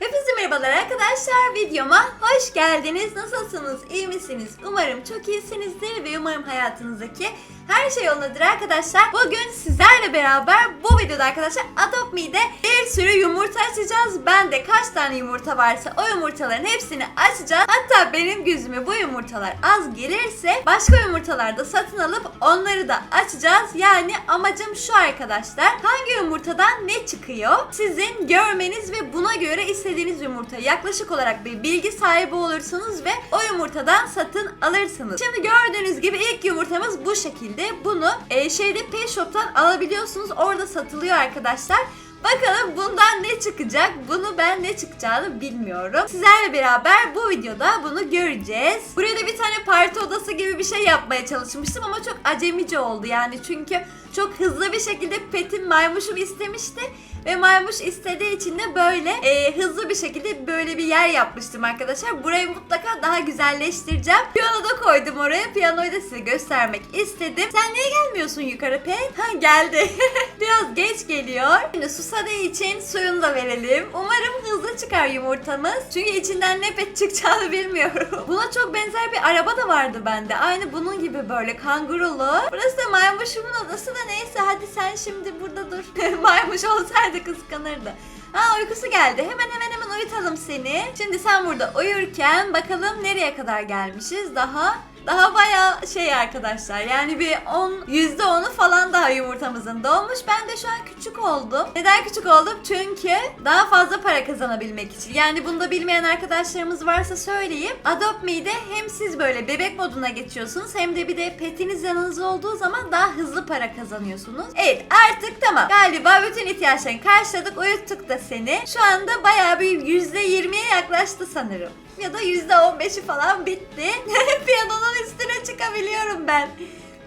Hepinize merhabalar arkadaşlar. Videoma hoş geldiniz. Nasılsınız? İyi misiniz? Umarım çok iyisinizdir ve umarım hayatınızdaki her şey yolundadır arkadaşlar. Bugün sizlerle beraber bu videoda arkadaşlar Adopt Me'de bir sürü yumurta açacağız. Ben de kaç tane yumurta varsa o yumurtaların hepsini açacağız. Hatta benim gözüme bu yumurtalar az gelirse başka yumurtalar da satın alıp onları da açacağız. Yani amacım şu arkadaşlar. Hangi yumurtadan ne çıkıyor? Sizin görmeniz ve buna göre istediğiniz yumurtayı yaklaşık olarak bir bilgi sahibi olursunuz ve o yumurtadan satın alırsınız. Şimdi gördüğünüz gibi ilk yumurtamız bu şekilde. Bunu e, şeyde Pet Shop'tan alabiliyorsunuz. Orada satılıyor arkadaşlar. Bakalım bundan ne çıkacak? Bunu ben ne çıkacağını bilmiyorum. Sizlerle beraber bu videoda bunu göreceğiz. Buraya da bir tane parti odası gibi bir şey yapmaya çalışmıştım ama çok acemice oldu yani çünkü çok hızlı bir şekilde Pet'in maymuşum istemişti. Ve maymuş istediği için de böyle e, hızlı bir şekilde böyle bir yer yapmıştım arkadaşlar. Burayı mutlaka daha güzelleştireceğim. Piyano da koydum oraya. Piyanoyu da size göstermek istedim. Sen niye gelmiyorsun yukarı Pet? Ha geldi. Biraz geç geliyor. Şimdi susadığı için suyunu da verelim. Umarım hızlı çıkar yumurtamız. Çünkü içinden ne pet çıkacağını bilmiyorum. Buna çok benzer bir araba da vardı bende. Aynı bunun gibi böyle kangurulu. Burası da maymuşumun odası da neyse hadi sen şimdi burada dur. Maymuş olsaydı kıskanırdı. Ha uykusu geldi. Hemen hemen hemen uyutalım seni. Şimdi sen burada uyurken bakalım nereye kadar gelmişiz. Daha daha bayağı şey arkadaşlar. Yani bir 10 %10'u falan daha yumurtamızın dolmuş. Ben de şu an küçük oldum. Neden küçük oldum? Çünkü daha fazla para kazanabilmek için. Yani bunu da bilmeyen arkadaşlarımız varsa söyleyeyim. Adopt Me'de hem siz böyle bebek moduna geçiyorsunuz hem de bir de petiniz yanınızda olduğu zaman daha hızlı para kazanıyorsunuz. Evet artık tamam. Galiba bütün ihtiyaçlarını karşıladık. Uyuttuk da seni. Şu anda bayağı bir %20'ye yaklaştı sanırım ya da %15'i falan bitti. Piyanonun üstüne çıkabiliyorum ben.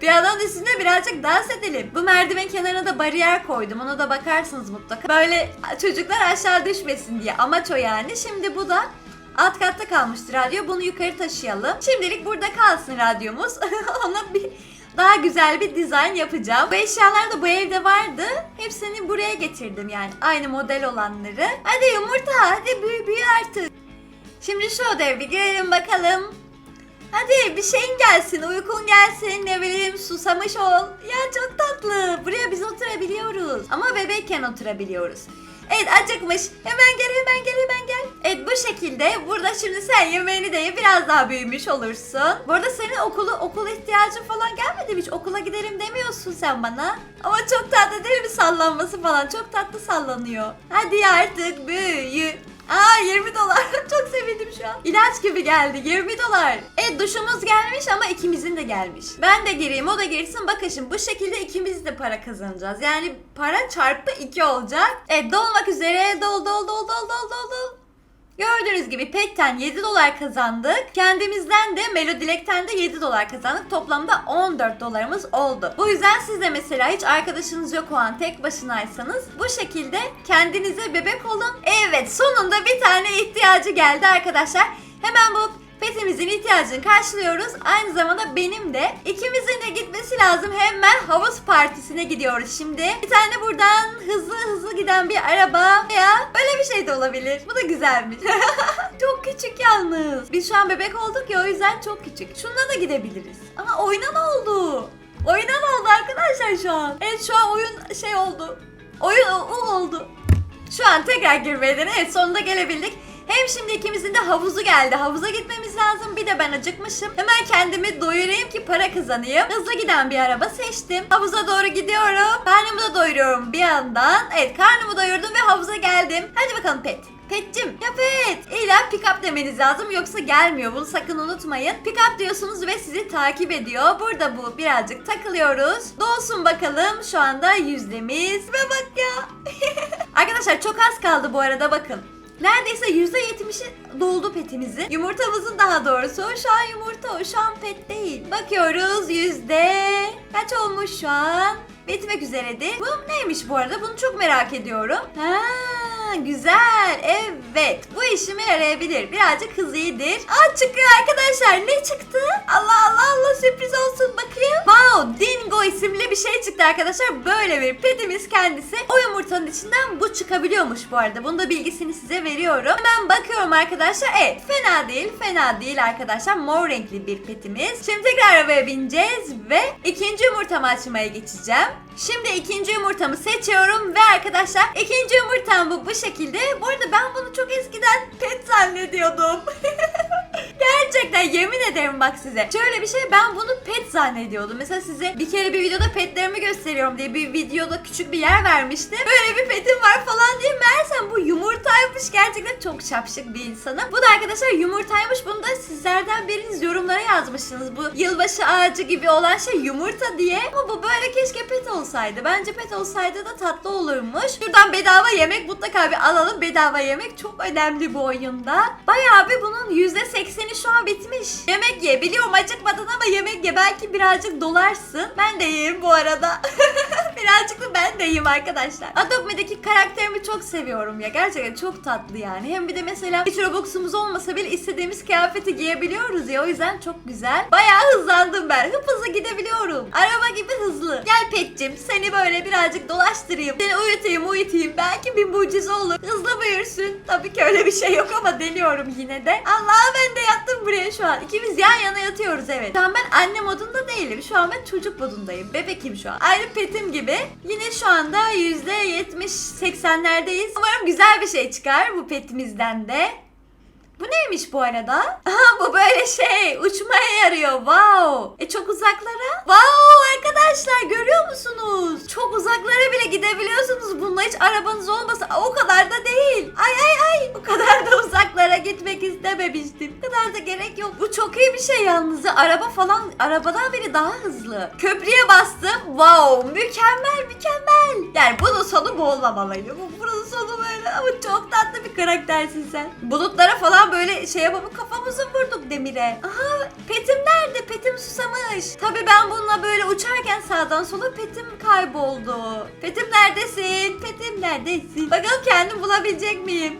Piyanonun üstünde birazcık dans edelim. Bu merdiven kenarına da bariyer koydum. Ona da bakarsınız mutlaka. Böyle çocuklar aşağı düşmesin diye. Amaç o yani. Şimdi bu da alt katta kalmıştı radyo. Bunu yukarı taşıyalım. Şimdilik burada kalsın radyomuz. Ona bir daha güzel bir dizayn yapacağım. Bu eşyalar da bu evde vardı. Hepsini buraya getirdim yani. Aynı model olanları. Hadi yumurta hadi büyü büyü artık. Şimdi şu bir girelim bakalım. Hadi bir şeyin gelsin, uykun gelsin, ne bileyim susamış ol. Ya çok tatlı. Buraya biz oturabiliyoruz. Ama bebekken oturabiliyoruz. Evet acıkmış. Hemen gel hemen gel hemen gel. Evet bu şekilde burada şimdi sen yemeğini de ye biraz daha büyümüş olursun. Bu arada senin okulu okula ihtiyacın falan gelmedi mi? Hiç okula gidelim demiyorsun sen bana. Ama çok tatlı değil mi sallanması falan? Çok tatlı sallanıyor. Hadi artık büyü. Aa 20 dolar. Çok sevindim şu an. İlaç gibi geldi. 20 dolar. Evet duşumuz gelmiş ama ikimizin de gelmiş. Ben de gireyim o da girsin. Bakın şimdi bu şekilde ikimiz de para kazanacağız. Yani para çarpı 2 olacak. Evet dolmak üzere. Dol dol dol dol dol dol dol. Gördüğünüz gibi Pet'ten 7 dolar kazandık. Kendimizden de Melodilek'ten de 7 dolar kazandık. Toplamda 14 dolarımız oldu. Bu yüzden siz de mesela hiç arkadaşınız yok o an tek başınaysanız bu şekilde kendinize bebek olun. Evet sonunda bir tane ihtiyacı geldi arkadaşlar. Hemen bu petimizin ihtiyacını karşılıyoruz. Aynı zamanda benim de ikimizin de gitmesi lazım. Hemen havuz partisine gidiyoruz şimdi. Bir tane buradan hızlı hızlı giden bir araba veya böyle bir şey de olabilir. Bu da güzelmiş. çok küçük yalnız. Biz şu an bebek olduk ya o yüzden çok küçük. Şununla da gidebiliriz. Ama oyuna ne oldu? Oyuna ne oldu arkadaşlar şu an? Evet şu an oyun şey oldu. Oyun o, o oldu. Şu an tekrar girmeye dene. Evet sonunda gelebildik. Hem şimdi ikimizin de havuzu geldi. Havuza gitmemiz lazım. Bir de ben acıkmışım. Hemen kendimi doyurayım ki para kazanayım. Hızlı giden bir araba seçtim. Havuza doğru gidiyorum. Karnımı da doyuruyorum bir yandan. Evet karnımı doyurdum ve havuza geldim. Hadi bakalım Pet. Petcim ya Pet. İlla pick up demeniz lazım yoksa gelmiyor. Bunu sakın unutmayın. Pick up diyorsunuz ve sizi takip ediyor. Burada bu birazcık takılıyoruz. Dolsun bakalım şu anda yüzdemiz. Ve bak ya. Arkadaşlar çok az kaldı bu arada bakın. Neredeyse %70'i doldu petimizin. Yumurtamızın daha doğrusu. Şu an yumurta. Şu an pet değil. Bakıyoruz yüzde kaç olmuş şu an? Bitmek üzeredir. Bu neymiş bu arada? Bunu çok merak ediyorum. Ha güzel. Evet. Bu işime yarayabilir. Birazcık hız iyidir. Aa çıkıyor arkadaşlar. Ne çıktı? Allah Allah Allah sürpriz olsun bakayım. Wow Dingo isimli bir şey çıktı arkadaşlar. Böyle bir petimiz kendisi. O yumurtanın içinden bu çıkabiliyormuş bu arada. Bunun da bilgisini size veriyorum. Hemen bakıyorum arkadaşlar. Evet fena değil fena değil arkadaşlar. Mor renkli bir petimiz. Şimdi tekrar arabaya bineceğiz ve ikinci yumurtamı açmaya geçeceğim. Şimdi ikinci yumurtamı seçiyorum ve arkadaşlar ikinci yumurtam bu bu şekilde. Bu arada ben bunu çok eskiden pet zannediyordum. Gerçekten yemin ederim bak size. Şöyle bir şey ben bunu pet zannediyordum. Mesela size bir kere bir videoda petlerimi gösteriyorum diye bir videoda küçük bir yer vermiştim. Böyle bir petim var falan diye meğersem bu yumurtaymış. Gerçekten çok şapşık bir insanım. Bu da arkadaşlar yumurtaymış. Bunu da sizlerden biriniz yorumlara yazmışsınız. Bu yılbaşı ağacı gibi olan şey yumurta diye. Ama bu böyle keşke pet olsaydı. Bence pet olsaydı da tatlı olurmuş. Şuradan bedava yemek mutlaka bir alalım. Bedava yemek çok önemli bu oyunda. Bayağı bir bunun %80'i şu an bitmiş. Yemek ye. Biliyorum acıkmadın ama yemek ye. Belki birazcık dolarsın. Ben de yiyeyim bu arada. birazcık ben de yiyeyim arkadaşlar. Adobe'deki karakterimi çok seviyorum ya. Gerçekten çok tatlı yani. Hem bir de mesela hiç Robux'umuz olmasa bile istediğimiz kıyafeti giyebiliyoruz ya. O yüzden çok güzel. Bayağı hızlandım ben. Hıp hızlı gidebiliyorum. Araba gibi hızlı. Gel Petcim seni böyle birazcık dolaştırayım. Seni uyutayım uyutayım. Belki bir mucize olur. Hızlı büyürsün. Tabii ki öyle bir şey yok ama deniyorum yine de. Allah ben de yattım buraya şu an. İkimiz yan yana yatıyoruz evet. Şu an ben anne modunda değilim. Şu an ben çocuk modundayım. Bebekim şu an. Aynı petim gibi. Yine şu anda %70-80'lerdeyiz. Umarım güzel bir şey çıkar bu petimizden de. Bu neymiş bu arada? Aha bu böyle şey uçmaya yarıyor. Wow. E çok uzaklara? Wow arkadaşlar görüyor musunuz? Çok uzaklara bile gidebiliyorsunuz. Bununla hiç arabanız olmasa o kadar da değil. Ay ay ay. O kadar da uzaklara gitmek istememiştim. O kadar da gerek yok. Bu çok iyi bir şey yalnız. Araba falan arabadan bile daha hızlı. Köprüye bastım. Wow mükemmel mükemmel. Yani bunun sonu bu olmamalıydı. Bu bunun sonu böyle ama çok tatlı bir karaktersin sen. Bulutlara falan böyle şey yapıp kafamızı vurduk demire. Aha petim nerede? Petim susamış. Tabii ben bununla böyle uçarken sağdan sola petim kayboldu. Petim neredesin? Petim neredesin? Bakalım kendim bulabilecek miyim?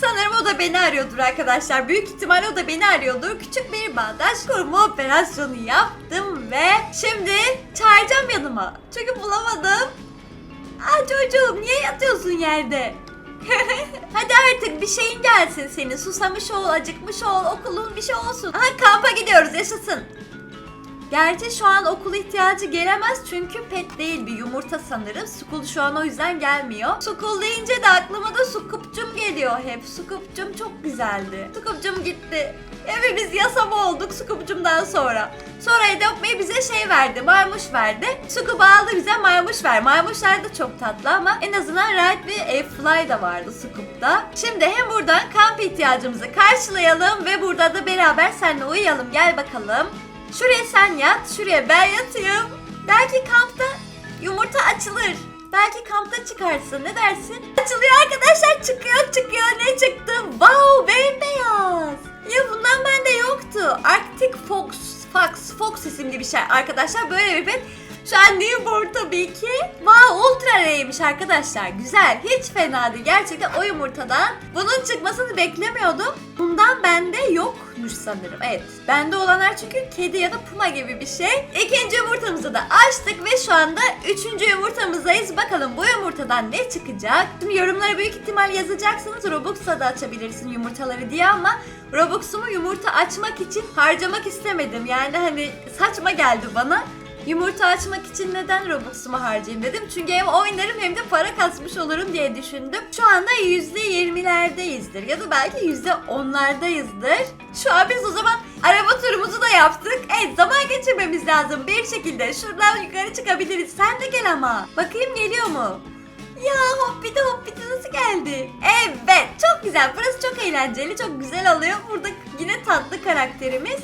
Sanırım o da beni arıyordur arkadaşlar. Büyük ihtimal o da beni arıyordur. Küçük bir bağdaş kurma operasyonu yaptım ve şimdi çağıracağım yanıma. Çünkü bulamadım. Aa çocuğum niye yatıyorsun yerde? Hadi artık bir şeyin gelsin senin. Susamış ol, acıkmış ol, okulun bir şey olsun. Aha kampa gidiyoruz yaşasın. Gerçi şu an okul ihtiyacı gelemez çünkü pet değil bir yumurta sanırım. Sukul şu an o yüzden gelmiyor. Sukul deyince de aklıma da Sukupcum geliyor hep. Sukupcum çok güzeldi. Sukupcum gitti. Hepimiz yasama olduk Sukupcum'dan sonra. Sonra Adopt Me bize şey verdi, maymuş verdi. Sukup aldı bize maymuş ver. Maymuşlar da çok tatlı ama en azından Ride ve Fly da vardı Sukup'ta. Şimdi hem buradan kamp ihtiyacımızı karşılayalım ve burada da beraber seninle uyuyalım. Gel bakalım. Şuraya sen yat, şuraya ben yatayım. Belki kampta yumurta açılır. Belki kampta çıkarsın. Ne dersin? Açılıyor arkadaşlar. Çıkıyor çıkıyor. Ne çıktı? Wow bembeyaz. Ya bundan bende yoktu. Arctic Fox, Fox, Fox isimli bir şey arkadaşlar. Böyle bir pet. Şu an newborn tabii ki. Wow ultra rare'ymiş arkadaşlar. Güzel. Hiç fena değil. Gerçekten o yumurtadan bunun çıkmasını beklemiyordum. Bundan bende yokmuş sanırım. Evet. Bende olanlar çünkü kedi ya da puma gibi bir şey. İkinci yumurtamızı da açtık ve şu anda üçüncü yumurtamızdayız. Bakalım bu yumurtadan ne çıkacak? Şimdi yorumlara büyük ihtimal yazacaksınız. Robux'a da açabilirsin yumurtaları diye ama Robux'umu yumurta açmak için harcamak istemedim. Yani hani saçma geldi bana. Yumurta açmak için neden Robux'umu harcayayım dedim. Çünkü hem oynarım hem de para kasmış olurum diye düşündüm. Şu anda %20'lerdeyizdir ya da belki %10'lardayızdır. Şu an biz o zaman araba turumuzu da yaptık. Evet zaman geçirmemiz lazım bir şekilde. Şuradan yukarı çıkabiliriz. Sen de gel ama. Bakayım geliyor mu? Ya hoppiti hoppiti nasıl geldi? Evet çok güzel. Burası çok eğlenceli. Çok güzel oluyor. Burada yine tatlı karakterimiz.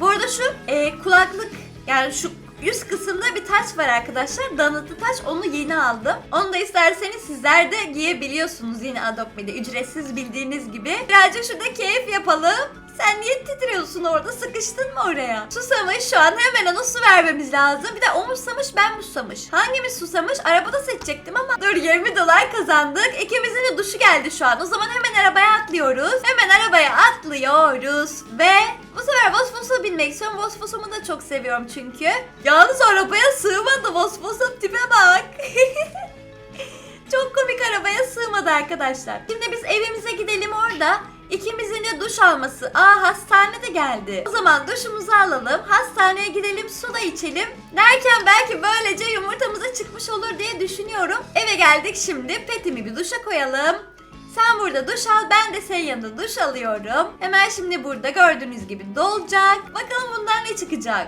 Bu arada şu e, kulaklık yani şu üst kısımda bir taç var arkadaşlar. Danıtlı taç. Onu yeni aldım. Onu da isterseniz sizler de giyebiliyorsunuz yine Adopt Ücretsiz bildiğiniz gibi. Birazcık şurada keyif yapalım. Sen niye titriyorsun orada? Sıkıştın mı oraya? Susamış şu an hemen ona su vermemiz lazım. Bir de o muslamış ben muslamış. Hangimiz susamış? Arabada seçecektim ama dur 20 dolar kazandık. İkimizin de duşu geldi şu an. O zaman hemen arabaya atlıyoruz. Hemen arabaya atlıyoruz. Ve bu sefer Vosvos'a binmek istiyorum. Vosvos'umu da çok seviyorum çünkü. Yalnız arabaya sığmadı Vosvos'um tipe bak. Çok komik arabaya sığmadı arkadaşlar. Şimdi biz evimize gidelim orada. İkimizin de duş alması. Aa hastane de geldi. O zaman duşumuzu alalım. Hastaneye gidelim su da içelim. Derken belki böylece yumurtamıza çıkmış olur diye düşünüyorum. Eve geldik şimdi. Petimi bir duşa koyalım. Sen burada duş al, ben de senin yanında duş alıyorum. Hemen şimdi burada gördüğünüz gibi dolacak. Bakalım bundan ne çıkacak.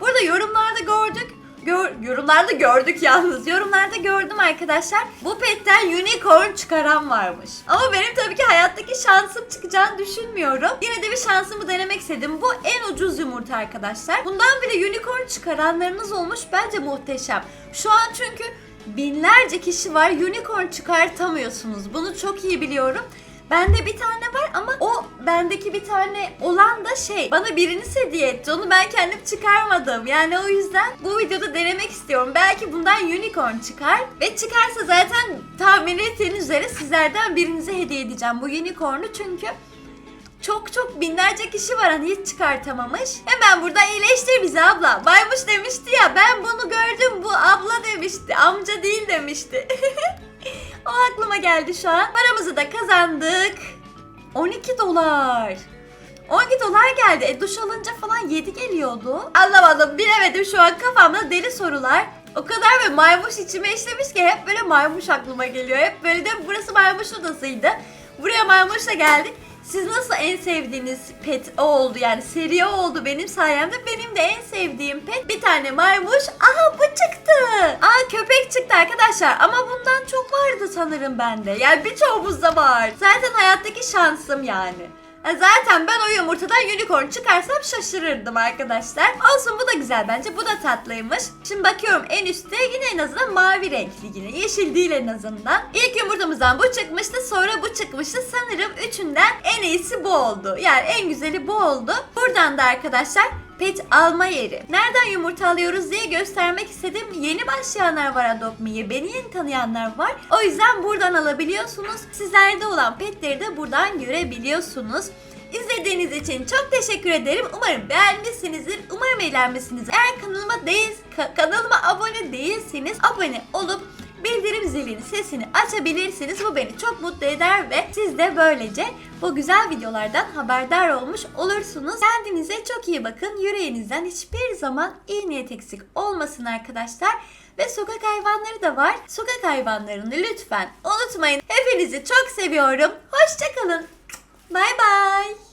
Burada yorumlarda gördük. Gör, yorumlarda gördük yalnız. Yorumlarda gördüm arkadaşlar. Bu petten unicorn çıkaran varmış. Ama benim tabii ki hayattaki şansım çıkacağını düşünmüyorum. Yine de bir şansımı denemek istedim. Bu en ucuz yumurta arkadaşlar. Bundan bile unicorn çıkaranlarınız olmuş. Bence muhteşem. Şu an çünkü binlerce kişi var. Unicorn çıkartamıyorsunuz. Bunu çok iyi biliyorum. Bende bir tane var ama o bendeki bir tane olan da şey bana birini hediye etti. Onu ben kendim çıkarmadım. Yani o yüzden bu videoda denemek istiyorum. Belki bundan unicorn çıkar ve çıkarsa zaten tahmin ettiğiniz üzere sizlerden birinize hediye edeceğim bu unicorn'u çünkü çok çok binlerce kişi var hani hiç çıkartamamış. Hemen burada iyileştir bizi abla. Baymuş demişti ya ben bunu gördüm bu abla demişti. Amca değil demişti. aklıma geldi şu an. Paramızı da kazandık. 12 dolar. 12 dolar geldi. E duş alınca falan 7 geliyordu. Anlamadım bilemedim şu an kafamda deli sorular. O kadar ve maymuş içime işlemiş ki hep böyle maymuş aklıma geliyor. Hep böyle de burası maymuş odasıydı. Buraya maymuşla geldik. Siz nasıl en sevdiğiniz pet o oldu yani seri o oldu benim sayemde. Benim de en sevdiğim pet bir tane maymuş. Aha çıktı. Aa köpek çıktı arkadaşlar ama bundan çok vardı sanırım bende. Yani birçoğumuzda var. Zaten hayattaki şansım yani. Ha, Zaten ben o yumurtadan unicorn çıkarsam şaşırırdım arkadaşlar. Olsun bu da güzel bence. Bu da tatlıymış. Şimdi bakıyorum en üstte yine en azından mavi renkli yine. Yeşil değil en azından. İlk yumurtamızdan bu çıkmıştı. Sonra bu çıkmıştı. Sanırım üçünden en iyisi bu oldu. Yani en güzeli bu oldu. Buradan da arkadaşlar pet alma yeri. Nereden yumurta alıyoruz diye göstermek istedim. Yeni başlayanlar var Adopt Me'ye. Beni yeni tanıyanlar var. O yüzden buradan alabiliyorsunuz. Sizlerde olan petleri de buradan görebiliyorsunuz. İzlediğiniz için çok teşekkür ederim. Umarım beğenmişsinizdir. Umarım eğlenmişsinizdir. Eğer kanalıma değil, ka- kanalıma abone değilseniz abone olup bildirim zilinin sesini açabilirsiniz. Bu beni çok mutlu eder ve siz de böylece bu güzel videolardan haberdar olmuş olursunuz. Kendinize çok iyi bakın. Yüreğinizden hiçbir zaman iyi niyet eksik olmasın arkadaşlar. Ve sokak hayvanları da var. Sokak hayvanlarını lütfen unutmayın. Hepinizi çok seviyorum. Hoşçakalın. Bay bay.